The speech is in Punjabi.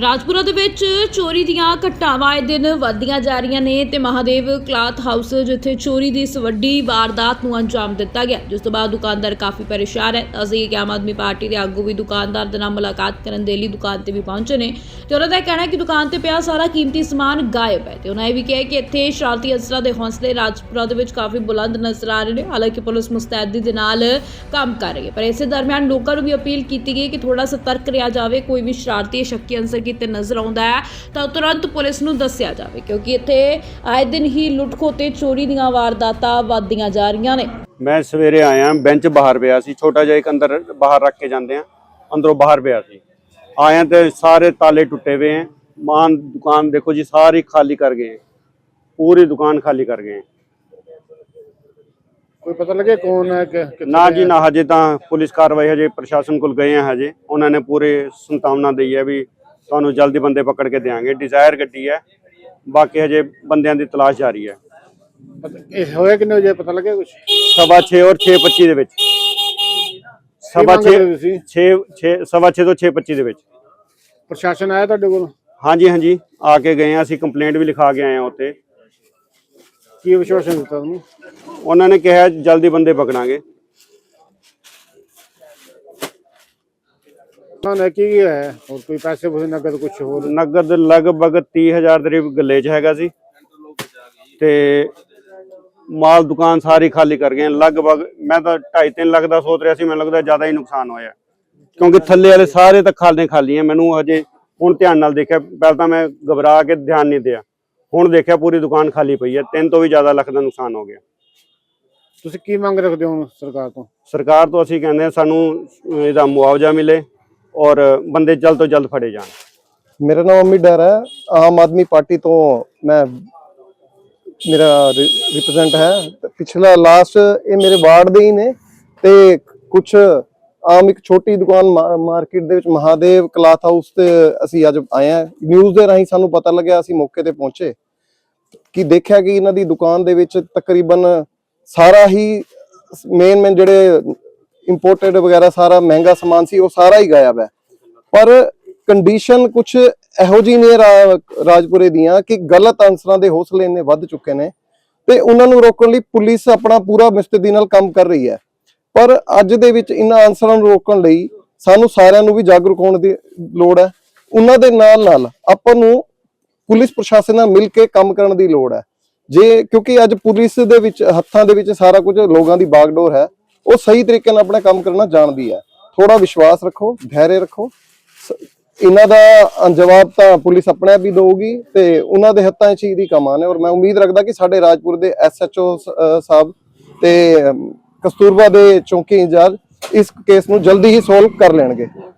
ਰਾਜਪੁਰਾ ਦੇ ਵਿੱਚ ਚੋਰੀ ਦੀਆਂ ਘਟਨਾਵਾਂ ਆਏ ਦਿਨ ਵੱਧਦੀਆਂ ਜਾ ਰਹੀਆਂ ਨੇ ਤੇ ਮਹਾਦੇਵ ਕਲਾਥ ਹਾਊਸ ਜਿੱਥੇ ਚੋਰੀ ਦੀ ਇਸ ਵੱਡੀ ਵਾਰਦਾਤ ਨੂੰ ਅੰਜਾਮ ਦਿੱਤਾ ਗਿਆ। ਜਿਸ ਤੋਂ ਬਾਅਦ ਦੁਕਾਨਦਾਰ ਕਾਫੀ ਪਰੇਸ਼ਾਨ ਹੈ। ਅਸੀਂ ਕਿ ਆਮ ਆਦਮੀ ਪਾਰਟੀ ਦੇ ਆਗੂ ਵੀ ਦੁਕਾਨਦਾਰ ਦੇ ਨਾਲ ਮੁਲਾਕਾਤ ਕਰਨ ਦੇ ਲਈ ਦੁਕਾਨ ਤੇ ਵੀ ਪਹੁੰਚੇ ਨੇ ਤੇ ਉਹਨਾਂ ਦਾ ਕਹਿਣਾ ਹੈ ਕਿ ਦੁਕਾਨ ਤੇ ਪਿਆ ਸਾਰਾ ਕੀਮਤੀ ਸਮਾਨ ਗਾਇਬ ਹੈ ਤੇ ਉਹਨਾਂ ਇਹ ਵੀ ਕਿਹਾ ਕਿ ਇੱਥੇ ਸ਼ਰਾਰਤੀ ਅਨਸਰਾਂ ਦੇ ਹੌਸਲੇ ਰਾਜਪੁਰਾ ਦੇ ਵਿੱਚ ਕਾਫੀ ਬੁਲੰਦ ਨਜ਼ਰ ਆ ਰਹੇ ਨੇ। ਹਾਲਾਂਕਿ ਪੁਲਿਸ ਮੁਸਤੈਦੀ ਦੇ ਨਾਲ ਕੰਮ ਕਰ ਰਹੀ ਹੈ। ਪਰ ਇਸੇ ਦਰਮਿਆਨ ਲੋਕਾਂ ਨੂੰ ਵੀ ਅਪੀਲ ਕੀਤੀ ਗਈ ਕਿ ਥੋੜਾ ਸਤਰਕ ਰਿਹਾ ਜਾਵੇ, ਕੋਈ ਵੀ ਸ਼ਰਾਰਤੀ ਸ਼ੱਕੀ ਅਨਸਰ ਕਿਤੇ ਨਜ਼ਰ ਆਉਂਦਾ ਹੈ ਤਾਂ ਤੁਰੰਤ ਪੁਲਿਸ ਨੂੰ ਦੱਸਿਆ ਜਾਵੇ ਕਿਉਂਕਿ ਇੱਥੇ ਆਏ ਦਿਨ ਹੀ ਲੁੱਟਖੋ ਤੇ ਚੋਰੀ ਦੀਆਂ ਵਾਰਦਾਤਾਂ ਵੱਧਦੀਆਂ ਜਾ ਰਹੀਆਂ ਨੇ। ਮੈਂ ਸਵੇਰੇ ਆਇਆ ਬੈਂਚ ਬਾਹਰ ਪਿਆ ਸੀ ਛੋਟਾ ਜਿਹਾ ਇੱਕ ਅੰਦਰ ਬਾਹਰ ਰੱਖ ਕੇ ਜਾਂਦੇ ਆ ਅੰਦਰੋਂ ਬਾਹਰ ਪਿਆ ਸੀ। ਆਇਆ ਤੇ ਸਾਰੇ ਤਾਲੇ ਟੁੱਟੇ ਹੋਏ ਆ ਮਾਨ ਦੁਕਾਨ ਦੇਖੋ ਜੀ ਸਾਰੀ ਖਾਲੀ ਕਰ ਗਏ ਪੂਰੀ ਦੁਕਾਨ ਖਾਲੀ ਕਰ ਗਏ ਕੋਈ ਪਤਾ ਲੱਗੇ ਕੌਣ ਹੈ ਕਿ ਨਾ ਜੀ ਨਾ ਹਜੇ ਤਾਂ ਪੁਲਿਸ ਕਾਰਵਾਈ ਹਜੇ ਪ੍ਰਸ਼ਾਸਨ ਕੋਲ ਗਏ ਆ ਹਜੇ ਉਹਨਾਂ ਨੇ ਪੂਰੇ ਸੰਤਾਵਨਾ ਦਈ ਹੈ ਵੀ ਤੁਹਾਨੂੰ ਜਲਦੀ ਬੰਦੇ ਪਕੜ ਕੇ ਦੇਵਾਂਗੇ ਡਿਜ਼ਾਇਰ ਗੱਡੀ ਹੈ। ਬਾਕੀ ਹਜੇ ਬੰਦਿਆਂ ਦੀ ਤਲਾਸ਼ ਜਾਰੀ ਹੈ। ਇਹ ਹੋਇਆ ਕਿੰਨੇ ਵਜੇ ਪਤਾ ਲੱਗਿਆ ਕੁਝ ਸਵਾ 6 ਔਰ 6:25 ਦੇ ਵਿੱਚ। ਸਵਾ 6 ਤੁਸੀਂ? 6 6 ਸਵਾ 6 ਤੋਂ 6:25 ਦੇ ਵਿੱਚ। ਪ੍ਰਸ਼ਾਸਨ ਆਇਆ ਤੁਹਾਡੇ ਕੋਲ? ਹਾਂਜੀ ਹਾਂਜੀ। ਆ ਕੇ ਗਏ ਆ ਅਸੀਂ ਕੰਪਲੇਂਟ ਵੀ ਲਿਖਾ ਕੇ ਆਏ ਆ ਉੱਥੇ। ਕੀ ਵਿਸ਼ਵਾਸਨ ਦਿੱਤਾ ਤੁਹਾਨੂੰ? ਉਹਨਾਂ ਨੇ ਕਿਹਾ ਜਲਦੀ ਬੰਦੇ ਪਕੜਾਂਗੇ। ਉਹਨਾਂ ਨੇ ਕੀ ਹੈ ਹੋਰ ਕੋਈ ਪੈਸੇ ਪੂਸੇ ਨਗਦ ਕੁਝ ਹੋਰ? ਨਗਦ ਲਗਭਗ 30000 ਦੇ ਕਰੀਬ ਗੱਲੇ 'ਚ ਹੈਗਾ ਸੀ। ਤੇ ਮਾਲ ਦੁਕਾਨ ਸਾਰੀ ਖਾਲੀ ਕਰ ਗਏ। ਲਗਭਗ ਮੈਂ ਤਾਂ 2.5 ਲੱਖ ਦਾ ਸੋਚ ਰਿਹਾ ਸੀ ਮੈਨੂੰ ਲੱਗਦਾ ਜ਼ਿਆਦਾ ਹੀ ਨੁਕਸਾਨ ਹੋਇਆ। ਕਿਉਂਕਿ ਥੱਲੇ ਵਾਲੇ ਸਾਰੇ ਤਾਂ ਖਾਲੇ ਖਾਲੀ ਆ ਮੈਨੂੰ ਹਜੇ ਹੁਣ ਧਿਆਨ ਨਾਲ ਦੇਖਿਆ ਪਹਿਲਾਂ ਤਾਂ ਮੈਂ ਘਬਰਾ ਕੇ ਧਿਆਨ ਨਹੀਂ ਦਿਆ। ਹੁਣ ਦੇਖਿਆ ਪੂਰੀ ਦੁਕਾਨ ਖਾਲੀ ਪਈ ਹੈ। ਤਿੰਨ ਤੋਂ ਵੀ ਜ਼ਿਆਦਾ ਲੱਖ ਦਾ ਨੁਕਸਾਨ ਹੋ ਗਿਆ। ਤੁਸੀਂ ਕੀ ਮੰਗ ਰੱਖਦੇ ਹੋ ਸਰਕਾਰ ਤੋਂ? ਸਰਕਾਰ ਤੋਂ ਅਸੀਂ ਕਹਿੰਦੇ ਹਾਂ ਸਾਨੂੰ ਇਹਦਾ ਮੁਆਵਜ਼ਾ ਮਿਲੇ। ਔਰ ਬੰਦੇ ਜਲਦ ਤੋਂ ਜਲਦ ਫੜੇ ਜਾਣ। ਮੇਰਾ ਨਾਮ ਅਮਿਤ ਡਰ ਹੈ। ਆਮ ਆਦਮੀ ਪਾਰਟੀ ਤੋਂ ਮੈਂ ਮੇਰਾ ਰਿਪਰੈਜ਼ੈਂਟ ਹੈ। ਪਿਛਲਾ ਲਾਸਟ ਇਹ ਮੇਰੇ ਵਾਰਡ ਦੇ ਹੀ ਨੇ ਤੇ ਕੁਝ ਆਮ ਇੱਕ ਛੋਟੀ ਦੁਕਾਨ ਮਾਰਕੀਟ ਦੇ ਵਿੱਚ ਮਹਾਦੇਵ ਕਲਾਥ ਹਾਊਸ ਤੇ ਅਸੀਂ ਅੱਜ ਆਏ ਹਾਂ। ਨਿਊਜ਼ ਦੇ ਰਾਹੀਂ ਸਾਨੂੰ ਪਤਾ ਲੱਗਿਆ ਅਸੀਂ ਮੌਕੇ ਤੇ ਪਹੁੰਚੇ। ਕਿ ਦੇਖਿਆ ਕਿ ਇਹਨਾਂ ਦੀ ਦੁਕਾਨ ਦੇ ਵਿੱਚ ਤਕਰੀਬਨ ਸਾਰਾ ਹੀ ਮੇਨ ਮੇਨ ਜਿਹੜੇ ਇੰਪੋਰਟਡ ਵਗੈਰਾ ਸਾਰਾ ਮਹਿੰਗਾ ਸਮਾਨ ਸੀ, ਉਹ ਸਾਰਾ ਹੀ ਗਾਇਬ ਹੈ। ਪਰ ਕੰਡੀਸ਼ਨ ਕੁਝ ਇਹੋ ਜਿਹੀ ਨੇ ਰਾਜਪੁਰੇ ਦੀਆਂ ਕਿ ਗਲਤ ਅਨਸਰਾਂ ਦੇ ਹੌਸਲੇ ਇੰਨੇ ਵੱਧ ਚੁੱਕੇ ਨੇ ਤੇ ਉਹਨਾਂ ਨੂੰ ਰੋਕਣ ਲਈ ਪੁਲਿਸ ਆਪਣਾ ਪੂਰਾ ਮੁਸਤੈਦੀ ਨਾਲ ਕੰਮ ਕਰ ਰਹੀ ਹੈ। ਪਰ ਅੱਜ ਦੇ ਵਿੱਚ ਇਹਨਾਂ ਅਨਸਰਾਂ ਨੂੰ ਰੋਕਣ ਲਈ ਸਾਨੂੰ ਸਾਰਿਆਂ ਨੂੰ ਵੀ ਜਾਗਰੂਕ ਹੋਣ ਦੀ ਲੋੜ ਹੈ। ਉਹਨਾਂ ਦੇ ਨਾਲ ਨਾਲ ਆਪਾਂ ਨੂੰ ਪੁਲਿਸ ਪ੍ਰਸ਼ਾਸਨ ਨਾਲ ਮਿਲ ਕੇ ਕੰਮ ਕਰਨ ਦੀ ਲੋੜ ਹੈ। ਜੇ, ਕਿਉਂਕਿ ਅੱਜ ਪੁਲਿਸ ਦੇ ਵਿੱਚ, ਹੱਥਾਂ ਦੇ ਵਿੱਚ ਸਾਰਾ ਕੁਝ ਲੋਕਾਂ ਦੀ ਬਾਗਡੋਰ ਹੈ। ਉਹ ਸਹੀ ਤਰੀਕੇ ਨਾਲ ਆਪਣਾ ਕੰਮ ਕਰਨਾ ਜਾਣਦੀ ਹੈ। ਥੋੜਾ ਵਿਸ਼ਵਾਸ ਰੱਖੋ ਧੈර්य ਰੱਖੋ। ਇਹਨਾਂ ਦਾ ਜਵਾਬ ਤਾਂ ਪੁਲਿਸ ਆਪਣੇ ਆਪ ਹੀ ਦੇਊਗੀ ਤੇ ਉਹਨਾਂ ਦੇ ਹੱਥਾਂ 'ਚ ਹੀ ਦੀ ਕਮਾਨ ਹੈ ਔਰ ਮੈਂ ਉਮੀਦ ਰੱਖਦਾ ਕਿ ਸਾਡੇ ਰਾਜਪੁਰ ਦੇ ਐਸਐਚਓ ਸਾਹਿਬ ਤੇ ਕਸਤੂਰਬਾ ਦੇ ਚੌਂਕੀ ਇੰਚਾਰਜ ਇਸ ਕੇਸ ਨੂੰ ਜਲਦੀ ਹੀ ਸੋਲਵ ਕਰ ਲੈਣਗੇ।